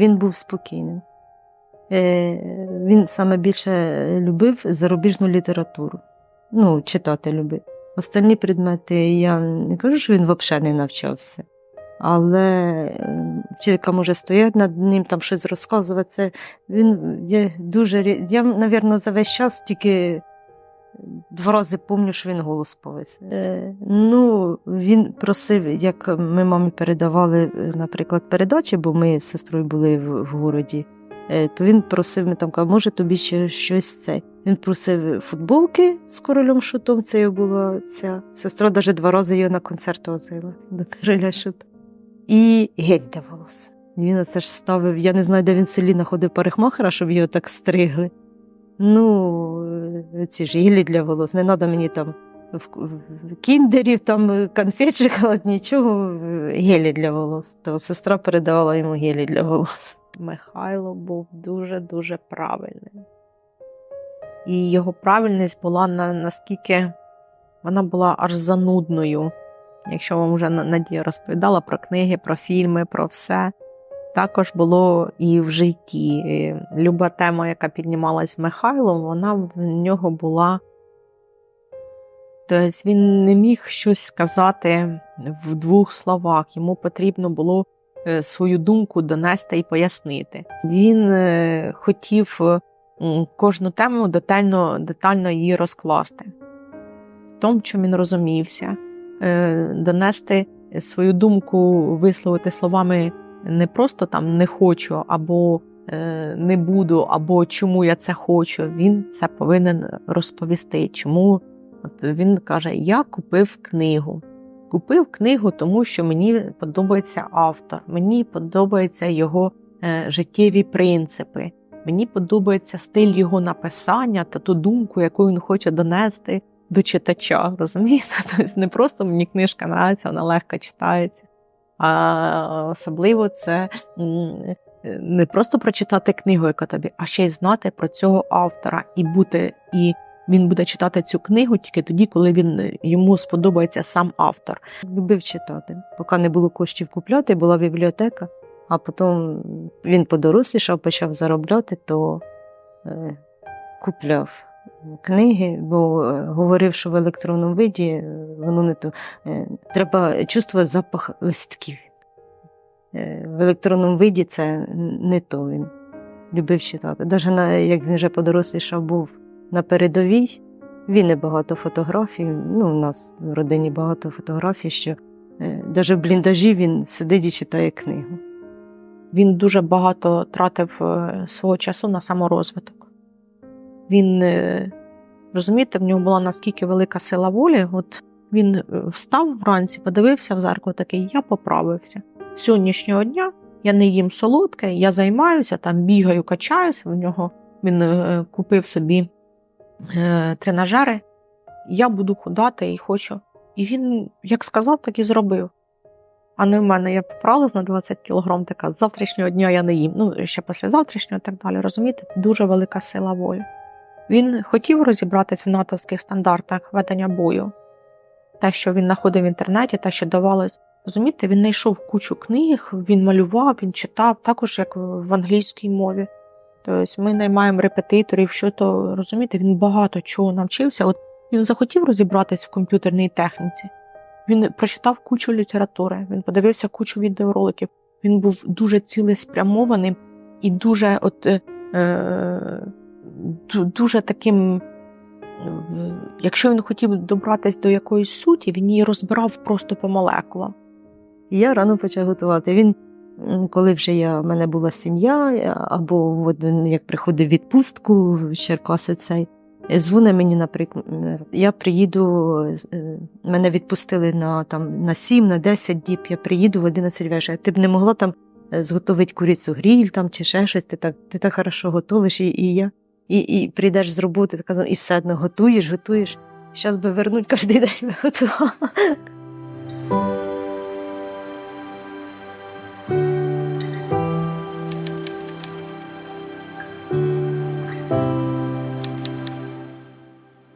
Він був спокійним. Е, Він саме більше любив зарубіжну літературу. Ну, читати любив. Остальні предмети я не кажу, що він взагалі не навчався. Але вчителька може стояти над ним, там щось розказувати. Він я дуже Я, мабуть, за весь час тільки два рази пам'ятаю, що він голос повис. Е, ну, він просив, як ми мамі передавали, е, наприклад, передачі, бо ми з сестрою були в, в городі. Е, то він просив ми там, каже, може тобі ще щось це. Він просив футболки з королем шутом. Це була ця сестра, навіть два рази його на концерт возила до короля шута. І гель для волос. Він оце ж ставив. Я не знаю, де він в селі знаходив парикмахера, щоб його так стригли. Ну, ці ж гелі для волос. Не треба мені там кіндерів, там е, конфет, шоколад, нічого. е, Гелі для волос. То сестра передавала йому гелі для волос. Михайло був дуже-дуже правильним. І його правильність була на, наскільки вона була аж занудною. Якщо вам вже Надія розповідала про книги, про фільми, про все. Також було і в житті. І Люба тема, яка піднімалась з Михайлом, вона в нього була. Тобто він не міг щось сказати в двох словах. Йому потрібно було е, свою думку донести і пояснити. Він е, хотів кожну тему детально, детально її розкласти, в тому, чому він розумівся, е, донести свою думку, висловити словами не просто там не хочу, або е, не буду, або чому я це хочу. Він це повинен розповісти. Чому От він каже: Я купив книгу. Купив книгу, тому що мені подобається автор, мені подобаються його е, життєві принципи, мені подобається стиль його написання та ту думку, яку він хоче донести до читача. Розумієте? Тобто не просто мені книжка нравиться, вона легко читається. А особливо це не просто прочитати книгу, яка тобі, а ще й знати про цього автора і бути і він буде читати цю книгу тільки тоді, коли він йому сподобається сам автор. Любив читати. Поки не було коштів купляти, була бібліотека, а потім він подорослішав, почав заробляти, то е, купляв книги, бо е, говорив, що в електронному виді е, воно не то. Е, треба чувствувати запах листків. Е, в електронному виді це не то він любив читати. Навіть на, як він вже подорослішав був на передовій, він не багато фотографій. Ну, у нас в родині багато фотографій, що навіть в бліндажі він сидить і читає книгу. Він дуже багато тратив е, свого часу на саморозвиток. Він, е, розумієте, в нього була наскільки велика сила волі. От він е, встав вранці, подивився в зеркало, такий, я поправився. З Сьогоднішнього дня я не їм солодке, я займаюся, там бігаю, качаюся. В нього він е, купив собі тренажери. Я буду худати і хочу. І він як сказав, так і зробив. А не в мене я поправилась на 20 кілограм, така з завтрашнього дня я не їм. Ну, ще післязавтрашнього і так далі. Розумієте, дуже велика сила волі. Він хотів розібратись в натовських стандартах ведення бою. Те, що він знаходив в інтернеті, те, що давалось. Розумієте, він знайшов кучу книг, він малював, він читав, також як в англійській мові. Тобто ми наймаємо репетиторів, що то розумієте, він багато чого навчився. От він захотів розібратись в комп'ютерній техніці. Він прочитав кучу літератури, він подивився кучу відеороликів. Він був дуже цілеспрямованим і дуже, от, е, ду- дуже таким. е, Якщо він хотів добратись до якоїсь суті, він її розбирав просто по молекулам. Я рано почав готувати. Він, коли вже я, в мене була сім'я, або він як приходив відпустку Черкаси цей, дзвонить мені, наприклад, я приїду, е, мене відпустили на, там, на 7, на 10 діб, я приїду в 11 вечора. Ти б не могла там е, зготовити курицю гріль там, чи ще щось, ти так, ти так хорошо готовиш, і, і я. І, і прийдеш з роботи, ти казав, і все одно готуєш, готуєш. Зараз би вернуть кожен день би готувала.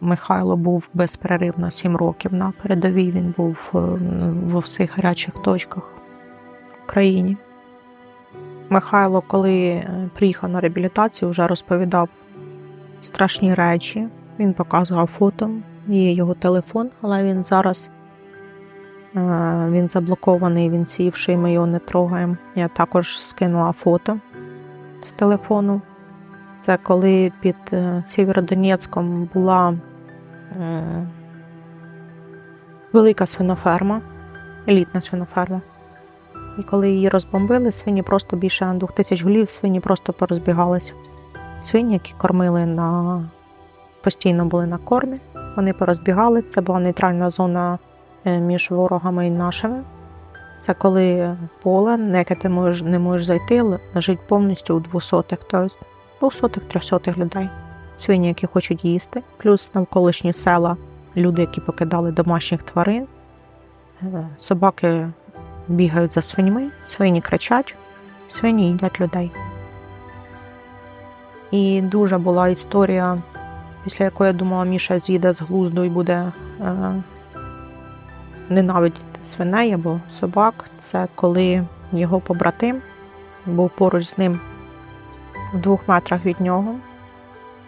Михайло був безперервно 7 років на передовій. Він був е, во всіх гарячих точках в країні. Михайло, коли е, приїхав на реабілітацію, вже розповідав страшні речі. Він показував фото, є його телефон, але він зараз е, він заблокований, він сівший, ми його не трогаємо. Я також скинула фото з телефону. Це коли під е, Сєвєродонецьком була е, велика свиноферма, елітна свиноферма. І коли її розбомбили, свині просто більше двох тисяч голів, свині просто порозбігалися. Свині, які кормили на постійно були на кормі, вони порозбігали. Це була нейтральна зона е, між ворогами і нашими. Це коли поле, на яке ти можеш, не можеш зайти, лежить повністю у двосотих, тобто двосотих, трьохсотих людей. Свині, які хочуть їсти, плюс навколишні села, люди, які покидали домашніх тварин, Е, собаки бігають за свиньми, свині кричать, свині їдять людей. І дуже була історія, після якої я думала, Міша з'їде з глузду і буде е, ненавидіти свиней або собак. Це коли його побратим був поруч з ним в двох метрах від нього,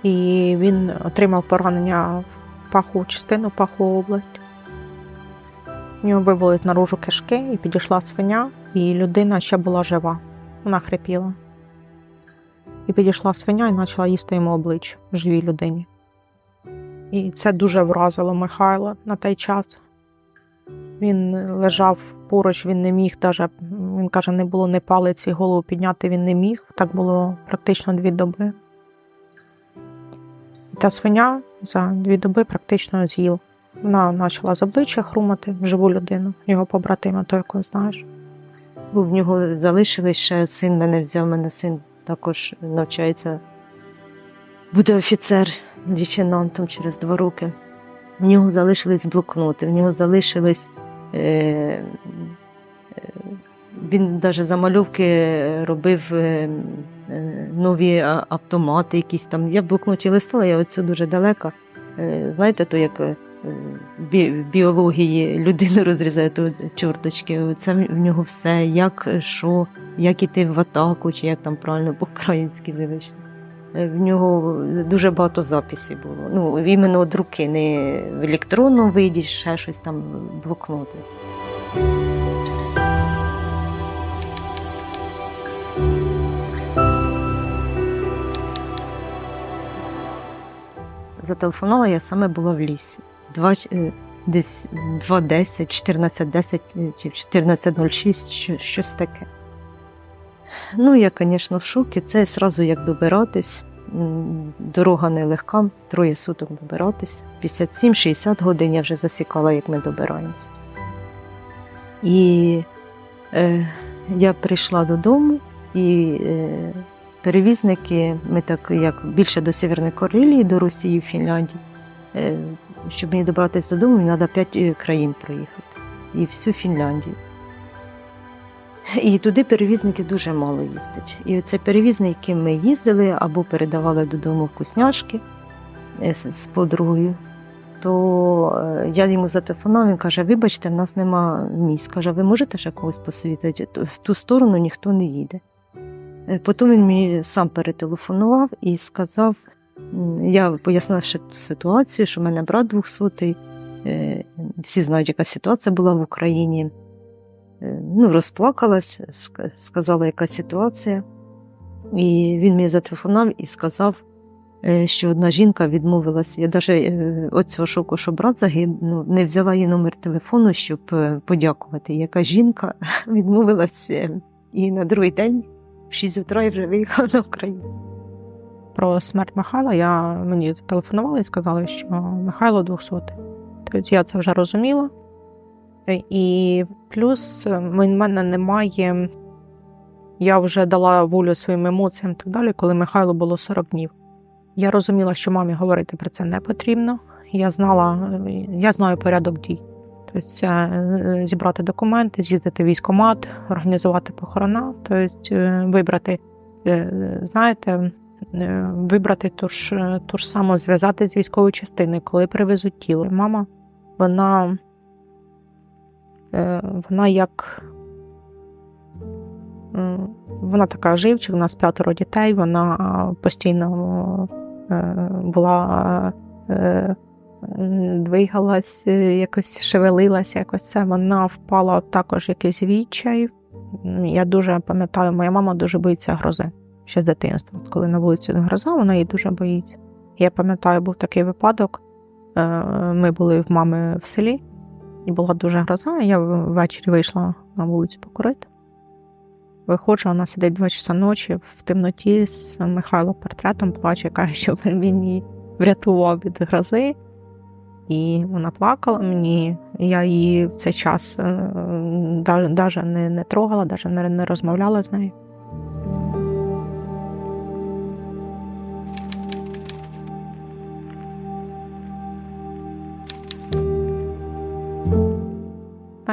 і він отримав поранення в пахову частину, пахову область. В нього вивели наружу кишки і підійшла свиня, і людина ще була жива. Вона хрипіла. І підійшла свиня і почала їсти йому обличчя живій людині. І це дуже вразило Михайла на той час. Він лежав поруч, він не міг, даже, він каже, не було ні палиці, голову підняти він не міг. Так було практично дві доби. І та свиня за дві доби практично з'їла. Вона почала з обличчя хрумати живу людину, його побратима, той, якого знаєш. В нього залишились ще син мене взяв, мене син також навчається. Буде офіцер лейтенантом через два роки. В нього залишились блокноти, в нього залишились. Е, е, він навіть замальовки робив е, е, нові автомати, якісь там. Я в блокноті листала, я оцю дуже далека. Знаєте, то як біології людину розрізає то чорточки. Це в нього все, як що, як іти в атаку, чи як там правильно по-українськи вибачте. Е, В нього дуже багато записів було. Ну, іменно від руки, не в електронному виді, ще щось там блокноти. Зателефонувала я саме була в лісі. Е, десь 2.10, 14.10 е, чи 14.06, що- щось таке. Ну, я, звісно, в шокі. Це зразу як добиратись. Дорога нелегка, троє суток добиратись. 57-60 годин я вже засікала, як ми добираємося. І е, я прийшла додому, і е, перевізники, ми так як більше до Сєвєрної Карелії, до Росії, Фінляндії. Е, щоб мені добратися додому, мені треба 5 країн проїхати. І всю Фінляндію. І туди перевізники дуже мало їздять. І оце перевізник, яким ми їздили або передавали додому вкусняшки е, з подругою, то е, я йому зателефонував, він каже: Вибачте, в нас нема місць. Каже, ви можете ще когось посовітати? В ту сторону ніхто не їде. Е, Потім він мені сам перетелефонував і сказав: я пояснила ще ситуацію, що в мене брат 200 е, всі знають, яка ситуація була в Україні. Е, Ну, розплакалась, сказала, яка ситуація. І він мені зателефонував і сказав, е, що одна жінка відмовилась. Я навіть від цього шоку, що брат загиб, ну, не взяла її номер телефону, щоб подякувати. Яка жінка відмовилась е, і на другий день в 6 утра вже виїхала на Україну. Про смерть Михайла я мені зателефонували і сказали, що Михайло 200. Тобто я це вже розуміла. І плюс в мене немає. Я вже дала волю своїм емоціям і так далі, коли Михайлу було 40 днів. Я розуміла, що мамі говорити про це не потрібно. Я знала, я знаю порядок дій. Тобто е, зібрати документи, з'їздити в військкомат, організувати похорона, тобто е, вибрати, е, знаєте, вибрати ту ж, е, ту ж саму, зв'язати з військовою частиною, коли привезуть тіло. Мама, вона, е, вона як вона така живчик, у нас п'ятеро дітей, вона постійно е, була. Е, двигалась, якось шевелилася, якось це вона впала також якийсь відчай. Я дуже пам'ятаю, моя мама дуже боїться грози ще з дитинства. Коли на вулиці гроза, вона її дуже боїться. Я пам'ятаю, був такий випадок. Ми були в мами в селі, і була дуже гроза. Я ввечері вийшла на вулицю покурити. Виходжу, вона сидить два часа ночі в темноті з Михайло портретом, плаче, каже, що він її врятував від грози. І вона плакала мені. Я її в цей час навіть не не трогала, навіть не розмовляла з нею.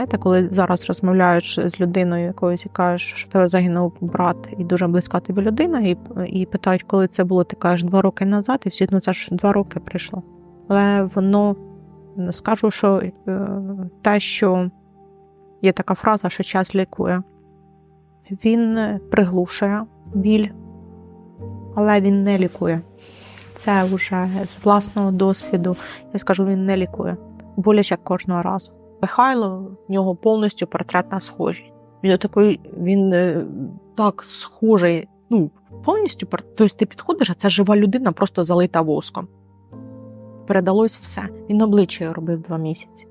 Знаєте, коли зараз розмовляєш з людиною, якоюсь і кажеш, що тебе загинув брат і дуже близька тобі людина, і і питають, коли це було, ти кажеш два роки назад, і всі ну це ж два роки прийшло. Але воно скажу, що е, те, що є така фраза, що час лікує, він приглушує біль, але він не лікує. Це вже з власного досвіду, я скажу, він не лікує. Боляче кожного разу. Михайло в нього повністю портретна схожість. Він такий, він е, так схожий, ну, повністю тобто ти підходиш, а це жива людина, просто залита воском. Передалось все. Він обличчя робив два місяці,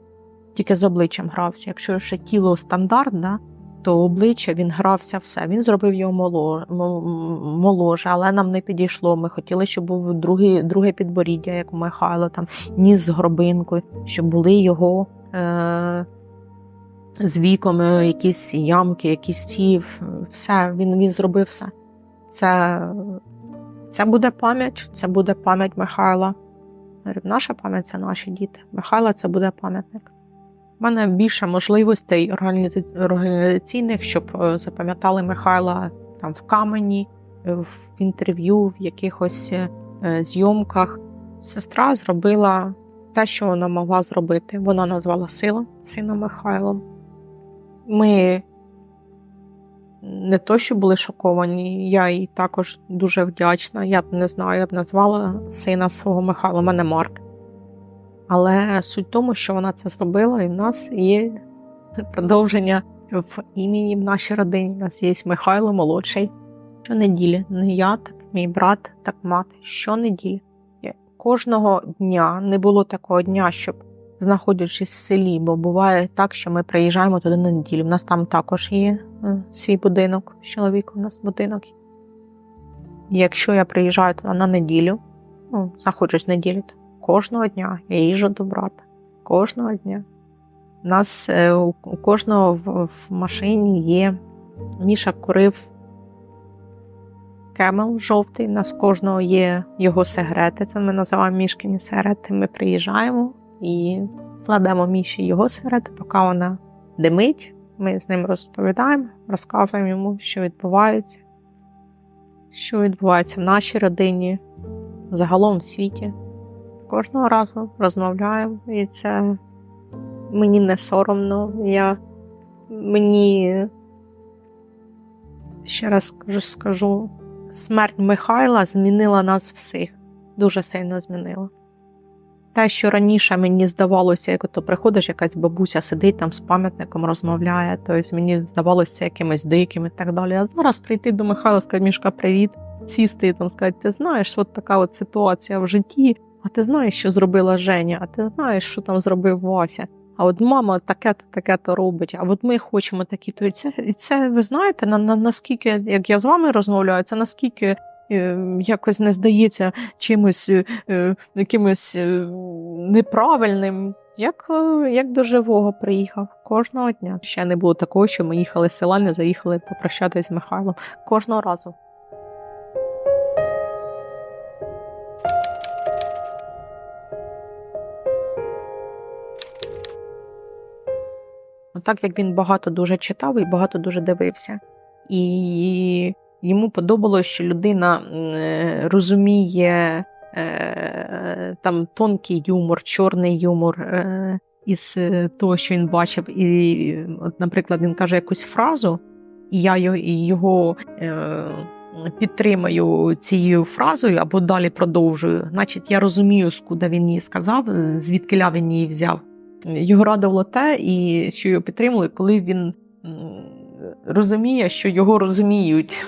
тільки з обличчям грався. Якщо ще тіло стандарт, да, то обличчя він грався все. Він зробив його моложе, але нам не підійшло. Ми хотіли, щоб був другий, друге підборіддя, як у Михайла, там ніс з гробинкою, щоб були його з віком, е, якісь ямки, якісь ці, все, він він зробив все. Це це буде пам'ять, це буде пам'ять Михайла. Наша пам'ять це наші діти. Михайла це буде пам'ятник. У мене більше можливостей організаційних, щоб е, запам'ятали Михайла там в камені, в інтерв'ю, в якихось зйомках. Сестра зробила те, що вона могла зробити. Вона назвала сила сина Михайлом. Ми не то, що були шоковані, я їй також дуже вдячна. Я не знаю, я б назвала сина свого Михайла, у мене Марк. Але суть в тому, що вона це зробила, і в нас є продовження в імені в нашій родині. У нас є Михайло молодший. Щонеділі, не я, так мій брат, так мати. Щонеділі кожного дня не було такого дня, щоб знаходячись в селі, бо буває так, що ми приїжджаємо туди на неділю. У нас там також є е, свій будинок, з чоловіком у нас будинок. Якщо я приїжджаю туди на неділю, ну, знаходжусь неділю, то кожного дня я їжджу до брата. Кожного дня. У нас е, у кожного в машині є Міша курив кемел жовтий. У нас кожного є його сигарети. Це ми називаємо мішкині сигарети. Ми приїжджаємо і кладемо міші його сигарети, поки вона димить. Ми з ним розповідаємо, розказуємо йому, що відбувається, що відбувається в нашій родині, загалом в світі. Кожного разу розмовляємо, і це мені не соромно. Я мені ще раз скажу, смерть Михайла змінила нас всіх, дуже сильно змінила. Те, що раніше мені здавалося, як то приходиш, якась бабуся сидить там з пам'ятником, розмовляє, тобто мені здавалося якимось диким і так далі. А зараз прийти до Михайла, сказати, Мішка, привіт, сісти і там сказати, ти знаєш, от така от ситуація в житті, а ти знаєш, що зробила Женя, а ти знаєш, що там зробив Вася. А от мама таке-то, таке-то робить, а от ми хочемо такі. То і це, і це ви знаєте, на, на, наскільки, як я з вами розмовляю, це наскільки е, якось не здається чимось е, якимось е, неправильним. Як е, як до живого приїхав кожного дня. Ще не було такого, що ми їхали з села, не заїхали попрощатися з Михайлом кожного разу. Так як він багато дуже читав і багато дуже дивився. І йому подобалося, що людина е, розуміє е, там тонкий юмор, чорний юмор е, із того, що він бачив. І, от, наприклад, він каже якусь фразу, і я його, підтримаю цією фразою або далі продовжую, значить я розумію, скуди він її сказав, звідки він її взяв. Його радило те, і що його підтримали, коли він розуміє, що його розуміють